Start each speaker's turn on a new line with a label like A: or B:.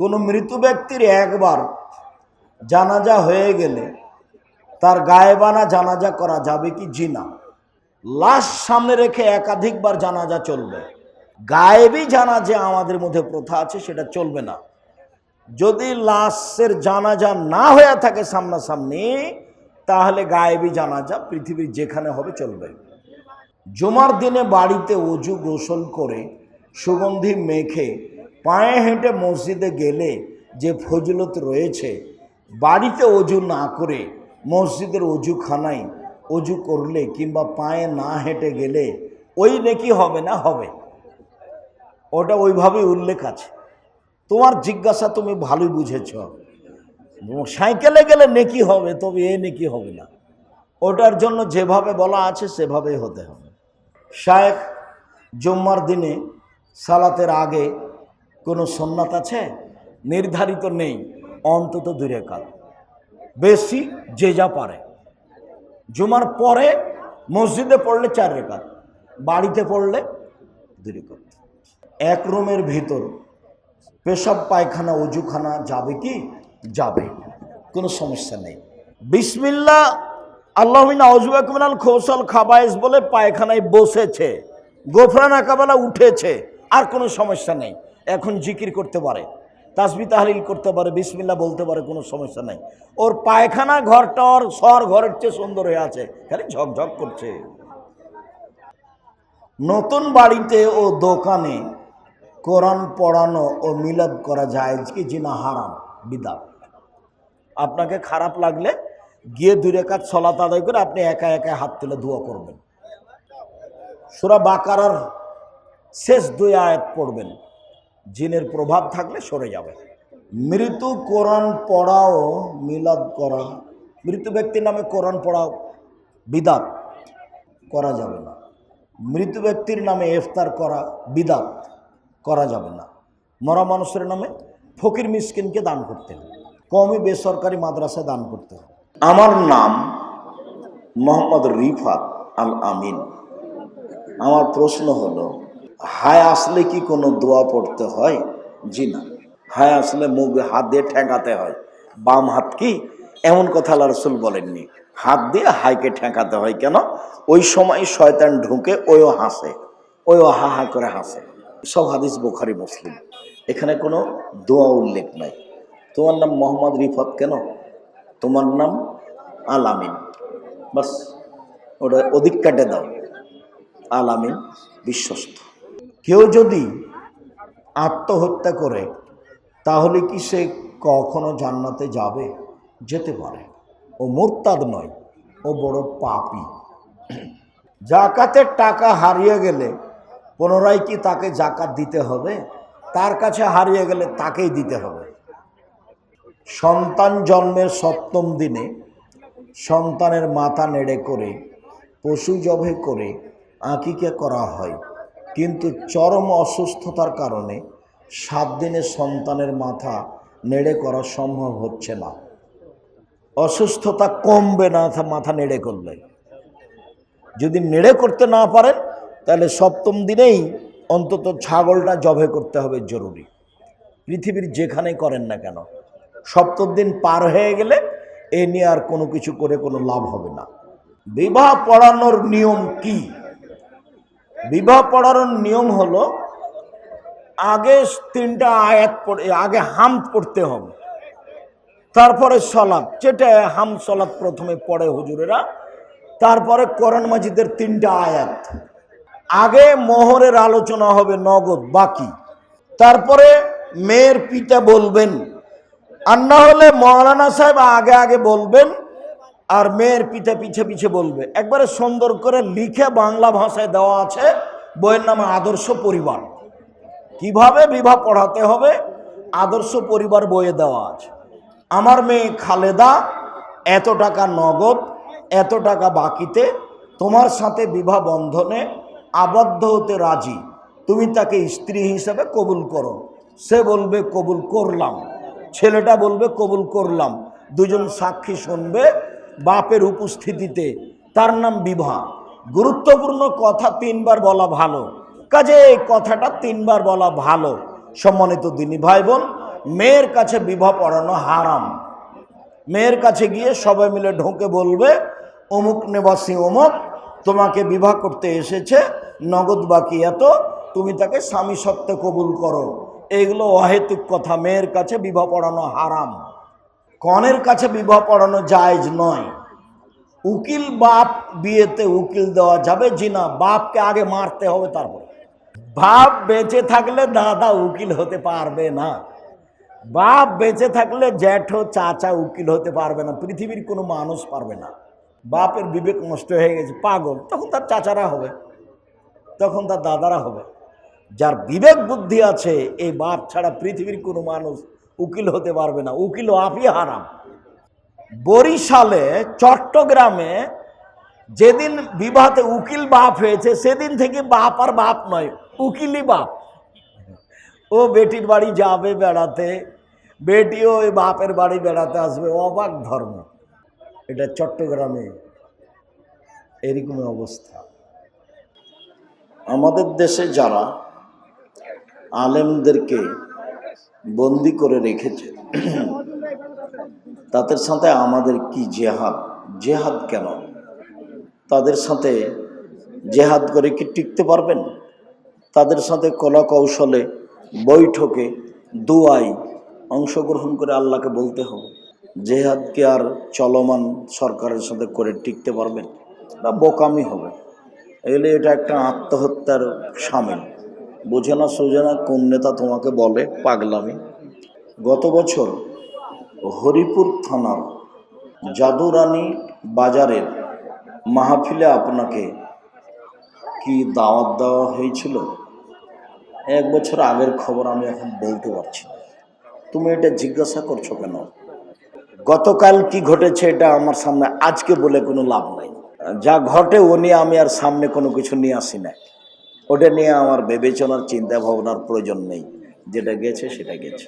A: কোনো মৃত ব্যক্তির একবার জানাজা হয়ে গেলে তার গায়েবানা জানাজা করা যাবে কি জি না লাশ সামনে রেখে একাধিকবার জানাজা চলবে। গায়েবী জানাজা আমাদের মধ্যে প্রথা আছে, সেটা চলবে না। যদি লাশের জানাজা না হয়ে থাকে সামনাসামনি, তাহলে গায়েবী জানাজা পৃথিবীর যেখানে হবে চলবে। জুমার দিনে বাড়িতে অজু গোসল করে সুগন্ধি মেখে পায়ে হেঁটে মসজিদে গেলে যে ফজলত রয়েছে, বাড়িতে অজু না করে মসজিদের অজুখানায় অজু করলে কিংবা পায়ে না হেঁটে গেলে ওই নেকি হবে না হবে? ওটা ওইভাবেই উল্লেখ আছে। তোমার জিজ্ঞাসা তুমি ভালোই বুঝেছ। সাইকেলে গেলে নেকি হবে, তবে এ নেকি হবে না। ওটার জন্য যেভাবে বলা আছে সেভাবেই হতে হবে। শায়েখ জুম্মার দিনে সালাতের আগে কোনো সন্ন্যাত আছে? নির্ধারিত নেই, অন্তত দুই কাল। বেশি যে যা পারে। জুমার পরে মসজিদে পড়লে চার রেখাত, বাড়িতে পড়লে দুই রেখাত। এক রুমের ভিতর পেশাব, পায়খানা, অজুখানা যাবে কি? যাবে। কোনো সমস্যা নেই। বিসমিল্লা আল্লাহমিন আউজুবাকুমিনাল খোসল খাবাইস বলে পায়খানায় বসেছে, গোফরান আকাবেলা উঠেছে, আর কোনো সমস্যা নেই। এখন জিকির করতে পারে, তাসবি তাহলিল করতে পারে বিসমিল্লা বলতে পারে, কোনো সমস্যা নাই। ওর পায়খানা ঘরটা ওর সর ঘরের চেয়ে সুন্দর হয়ে আছে, খালি ঝকঝক করছে। নতুন বাড়িতে ও দোকানে কোরআন পড়ানো ও মিলাদ করা যায় কি জিনা হারাম, বিদা। আপনাকে খারাপ লাগলে গিয়ে দুই রেখাত সলাত আদায় করে আপনি একা একা হাত তুলে দোয়া করবেন। সুরা বাকারার শেষ দুই আয়াত পড়বেন। জিনের প্রভাব থাকলে সরে যাবে। মৃত্যু কোরআন পড়াও মিলাদ করা মৃত ব্যক্তির নামে কোরআন পড়াও বিদাত করা যাবে না। মৃত ব্যক্তির নামে ইফতার করা বিদাত করা যাবে না। মরা মানুষের নামে ফকির মিসকিনকে দান করতে হবে কমই বেসরকারি মাদ্রাসায় দান করতে হবে। আমার নাম মোহাম্মদ রিফাত আল আমিন। আমার প্রশ্ন হলো হায় আসলে কি কোনো দোয়া পড়তে হয়? জি না। হায় আসলে মুখ, হাত দিয়ে ঠেকাতে হয়। বাম হাত কি? এমন কথা আল্লাহ রসুল বলেননি। হাত দিয়ে হাইকে ঠেকাতে হয় কেন? ওই সময় শয়তান ঢুকে ওইও হাসে। ওইও হা হা করে হাসে। সব হাদিস বোখারি, মুসলিম। এখানে কোনো দোয়া উল্লেখ নাই। তোমার নাম মোহাম্মদ রিফত কেন? তোমার নাম আল আমিন। বাস, ওটা অধিক কাটে দাও। আল আমিন, বিশ্বস্ত। কেউ যদি আত্মহত্যা করে, তাহলে কি সে কখনো জান্নাতে যাবে? যেতে পারে। ও মোরতাদ নয়, ও বড় পাপি। জাকাতের টাকা হারিয়ে গেলে পুনরায় কি তাকে জাকাত দিতে হবে? তার কাছে হারিয়ে গেলে তাকেই দিতে হবে। সন্তান জন্মের সপ্তম দিনে সন্তানের মাথা নেড়ে করে, পশু জবে করে আঁকিকে করা হয়। কিন্তু চরম অসুস্থতার কারণে সাত দিনে সন্তানের মাথা নেড়ে করা সম্ভব হচ্ছে না। অসুস্থতা কমবে না মাথা নেড়ে করলে। যদি নেড়ে করতে না পারেন, তাহলে সপ্তম দিনেই অন্তত ছাগলটা জবে করতে হবে জরুরি। পৃথিবীর যেখানেই করেন না কেন, সপ্তম দিন পার হয়ে গেলে এ নিয়ে আর কোনো কিছু করে কোনো লাভ হবে না। বিবাহ পড়ানোর নিয়ম কি? বিবাহ পড়ানোর নিয়ম হলো, আগে তিনটা আয়াত পড়ে, আগে হাম পড়তে হবে। তারপরে সলাপ যেটা হাম সলাপ প্রথমে পড়ে হুজুরেরা, তারপরে করণ মাজিদের তিনটা আয়াত। আগে মোহরের আলোচনা হবে নগদ, বাকি। তারপরে মেয়ের পিতা বলবেন, আর না হলে মৌলানা সাহেব আগে আগে বলবেন আর মেয়ের পিঠে পিছে পিছে বলবে। একবারে সুন্দর করে লিখে বাংলা ভাষায় দেওয়া আছে, বইয়ের নামে আদর্শ পরিবার। কীভাবে বিবাহ পড়াতে হবে? আদর্শ পরিবার বইয়ে দেওয়া আছে। আমার মেয়ে খালেদা, এত টাকা নগদ, এত টাকা বাকিতে, তোমার সাথে বিবাহ বন্ধনে আবদ্ধ হতে রাজি। তুমি তাকে স্ত্রী হিসেবে কবুল করো। সে বলবে, কবুল করলাম। ছেলেটা বলবে, কবুল করলাম। দুজন সাক্ষী শুনবে বাপের উপস্থিতিতে তার নাম বিবাহ গুরুত্বপূর্ণ কথা তিনবার বলা ভালো। কাজে এই কথাটা তিনবার বলা ভালো। সম্মানিত দিনী ভাই বোন মেয়ের কাছে বিবাহ পড়ানো হারাম। মেয়ের কাছে গিয়ে সবাই মিলে ঢোকে বলবে, অমুক নেবাসী অমুক, তোমাকে বিবাহ করতে এসেছে, নগদ বাকি এত, তুমি তাকে স্বামী সত্ত্বে কবুল করো। এগুলো অহেতুক কথা, মেয়ের কাছে বিবাহ পড়ানো হারাম। কনের কাছে বিবাহ পড়ানো জায়জ নয়। উকিল বাপ বিয়েতে উকিল দেওয়া যাবে জি না, বাপকে আগে মারতে হবে তারপর। বাপ বেঁচে থাকলে দাদা উকিল হতে পারবে না। বাপ বেঁচে থাকলে জ্যাঠো, চাচা উকিল হতে পারবে না। পৃথিবীর কোনো মানুষ পারবে না। বাপের বিবেক নষ্ট হয়ে গেছে, পাগল। তখন তার চাচারা হবে, তখন তার দাদারা হবে। যার বিবেক বুদ্ধি আছে, এই বাপ ছাড়া পৃথিবীর কোনো মানুষ উকিল হতে পারবে না। উকিল আপই হারাম। বরিশালে, চট্টগ্রামে যেদিন বিবাহতে উকিল বাপ হয়েছে, সেদিন থেকে বাপ আর বাপ নয়, উকিলই বাপ। ও বেটির বাড়ি যাবে বেড়াতে, বেটিও ওই বাপের বাড়ি বেড়াতে আসবে, অবাক ধর্ম। এটা চট্টগ্রামে এরকম অবস্থা। আমাদের দেশে যারা আলেমদেরকে বন্দি করে রেখেছে। তাদের সাথে আমাদের কি জেহাদ? জেহাদ কেন? তাদের সাথে জেহাদ করে কি টিকতে পারবেন? তাদের সাথে কলা কৌশলে বৈঠকে দুয়াই অংশগ্রহণ করে আল্লাহকে বলতে হবে। জেহাদকে আর চলমান সরকারের সাথে করে টিকতে পারবেন? বা বোকামি হবে। এলে এটা একটা আত্মহত্যার সামিল। বোঝে না সোঝে না, কোন নেতা তোমাকে বলে? পাগলামি। গত বছর হরিপুর থানার জাদুরানী বাজারের মাহফিলে আপনাকে কি দাওয়াত দেওয়া হয়েছিল? এক বছর আগের খবর আমি এখন বলতে পারছি তুমি এটা জিজ্ঞাসা করছ কেন? গতকাল কি ঘটেছে এটা আমার সামনে আজকে বলে কোনো লাভ নাই। যা ঘটে ও নিয়ে আমি আর সামনে কোনো কিছু নিয়ে আসি না ওটা নিয়ে আমার বিবেচনার চিন্তা ভাবনার প্রয়োজন নেই। যেটা গেছে সেটা গেছে।